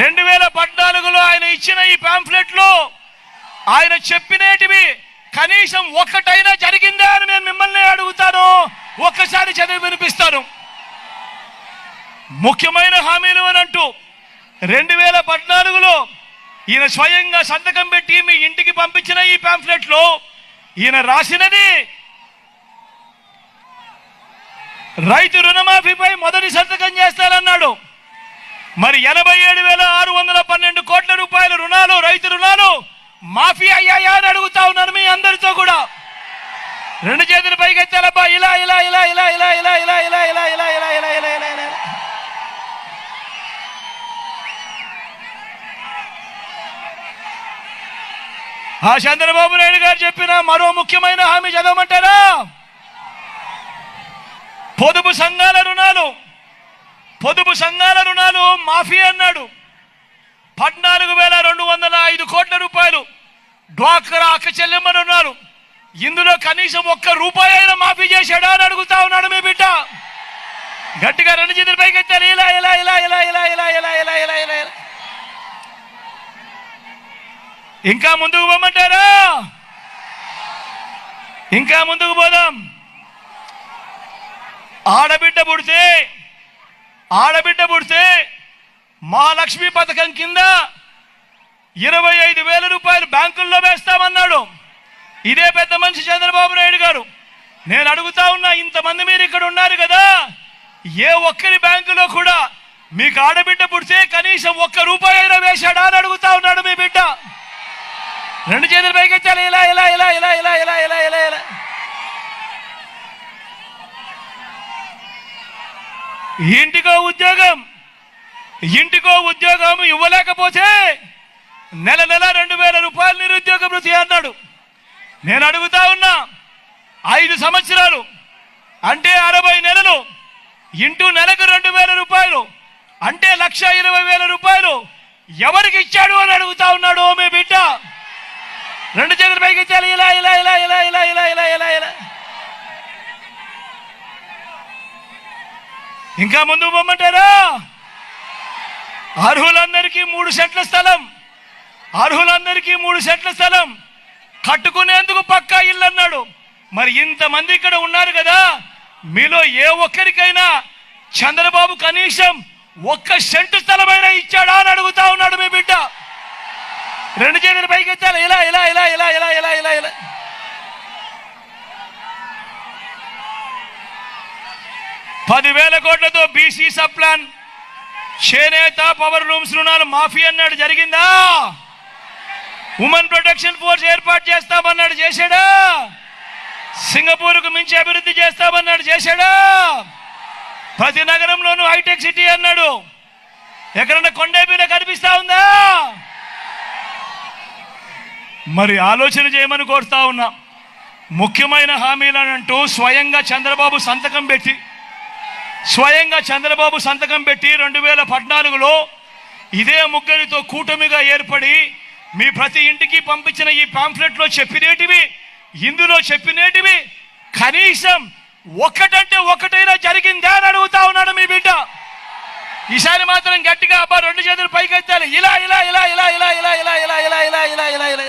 రెండు వేల పద్నాలుగులో ఆయన ఇచ్చిన ఈ పాంఫ్లెట్లో ఆయన చెప్పినేటివి కనీసం ఒక్కటైనా జరిగిందా అని నేను మిమ్మల్ని అడుగుతాను. ఒక్కసారి చదివి వినిపిస్తాను. ముఖ్యమైన హామీలు అని అంటూ రెండు వేల పద్నాలుగులో ఈయన స్వయంగా సంతకం పెట్టి మీ ఇంటికి పంపించిన ఈ పాంఫ్లెట్లో ఈయన రాసినది రైతు రుణమాఫీపై మొదటి సంతకం చేస్తానన్నాడు. మరి ఎనభై ఏడు వేల ఆరు వందల పన్నెండు కోట్ల రూపాయల రుణాలు రైతు రుణాలు మాఫీ అయ్యాయా అని అడుగుతా ఉన్నాను మీ అందరితో కూడా రెండు చేతులు పైకెత్తాలబ్బా ఇలా ఇలా ఇలా ఇలా ఇలా ఇలా ఇలా ఇలా ఇలా ఇలా ఇలా ఇలా ఇలా ఇలా ఇలా ఆ చంద్రబాబు నాయుడు గారు చెప్పిన మరో ముఖ్యమైన హామీ చదవమంటారా పొదుపు సంఘాల రుణాలు పొదుపు సంఘాల రుణాలు మాఫీ అన్నాడు. పద్నాలుగు వేల రెండు వందల ఐదు కోట్ల రూపాయలు డ్వాక్రా అక్క చెల్లెమ్మ ఉన్నారు. ఇందులో కనీసం ఒక్క రూపాయి అయినా మాఫీ చేశాడా అని అడుగుతా ఉన్నాడు మీ బిడ్డ. గట్టిగా రెండు చేతుల పైకి ఎత్తారు ఇలా ఇలా ఇలా ఇలా ఇలా ఇలా ఇలా ఇలా ఇలా ఇలా ఇలా. ఇంకా ముందుకు పోమంటారా? ఇంకా ముందుకు పోదాం. ఆడబిడ్డ పుడితే ఆడబిడ్డ పుడితే మహాలక్ష్మి పథకం కింద ఇరవై ఐదు వేల రూపాయలు బ్యాంకుల్లో వేస్తామన్నాడు. ఇదే పెద్ద మనిషి చంద్రబాబు నాయుడు గారు. నేను అడుగుతా ఉన్నా ఇంతమంది మీరు ఇక్కడ ఉన్నారు కదా. ఏ ఒక్కరి బ్యాంకులో కూడా మీకు ఆడబిడ్డ పుడితే కనీసం ఒక్క రూపాయి అయినా వేశాడా అని అడుగుతా ఉన్నాడు మీ బిడ్డ. రెండు చేతులు పైకి ఎత్తాలి ఇలా ఇలా ఇలా ఇలా ఇలా ఇలా ఇలా ఇలా ఇలా. ఇంటికో ఉద్యోగం ఇంటికో ఉద్యోగం ఇవ్వలేకపోతే నెల నెల రెండు వేల రూపాయలు నిరుద్యోగ వృత్తి అన్నాడు నేను అడుగుతా ఉన్నా ఐదు సంవత్సరాలు అంటే అరవై నెలలు ఇంటూ నెలకు రెండు వేల రూపాయలు అంటే లక్ష ఇరవై వేల రూపాయలు ఎవరికి ఇచ్చాడు అని అడుగుతా ఉన్నాడు మీ బిడ్డ. రెండు చేతుల పైకి ఇచ్చాలి ఇలా ఇలా ఇలా ఇలా ఇలా ఇలా ఇలా ఇలా ఇలా ఇంకా ముందుకు పొమ్మంటారా అర్హులందరికీ మూడు సెంట్ల స్థలం. అర్హులందరికీ మూడు సెంట్ల స్థలం. కట్టుకునేందుకు పక్కా ఇల్లు అన్నాడు మరి ఇంతమంది ఇక్కడ ఉన్నారు కదా మీలో ఏ ఒక్కరికైనా చంద్రబాబు కనీసం ఒక్క సెంటు స్థలమైనా ఇచ్చాడా అని అడుగుతా ఉన్నాడు మీ బిడ్డ. రెండు చేతులు పైకి ఎత్తాలి ఇలా ఇలా ఇలా ఇలా ఇలా ఇలా ఇలా ఇలా. పదివేల కోట్లతో బీసీ సబ్ ప్లాన్ చేనేత పవర్ రూమ్స్ రుణాలు మాఫీ అన్నాడు. జరిగిందా? ఉమెన్ ప్రొటెక్షన్ ఫోర్స్ ఏర్పాటు చేస్తామన్నాడు. చేశాడా? సింగపూర్కు మించి అభివృద్ధి చేస్తామన్నాడు. చేశాడా? ప్రతి నగరంలోనూ హైటెక్ సిటీ అన్నాడు. ఎక్కడన్నా కొండేపీలో కనిపిస్తా ఉందా? మరి ఆలోచన చేయమని కోరుతా ఉన్నా. ముఖ్యమైన హామీలను అంటూ స్వయంగా చంద్రబాబు సంతకం పెట్టి స్వయంగా చంద్రబాబు సంతకం పెట్టి రెండు వేల పద్నాలుగులో ఇదే ముగ్గురితో కూటమిగా ఏర్పడి మీ ప్రతి ఇంటికి పంపించిన ఈ పాంఫ్లెట్లో చెప్పినేటివి ఇందులో చెప్పినేటివి కనీసం ఒకటంటే ఒకటైనా జరిగిందా అని అడుగుతా ఉన్నాడు మీ బిడ్డ ఈసారి మాత్రం గట్టిగా అబ్బా రెండు చేతులు పైకి ఎత్తాలి ఇలా ఇలా ఇలా ఇలా ఇలా ఇలా ఇలా ఇలా ఇలా ఇలా ఇలా ఇలా ఇలా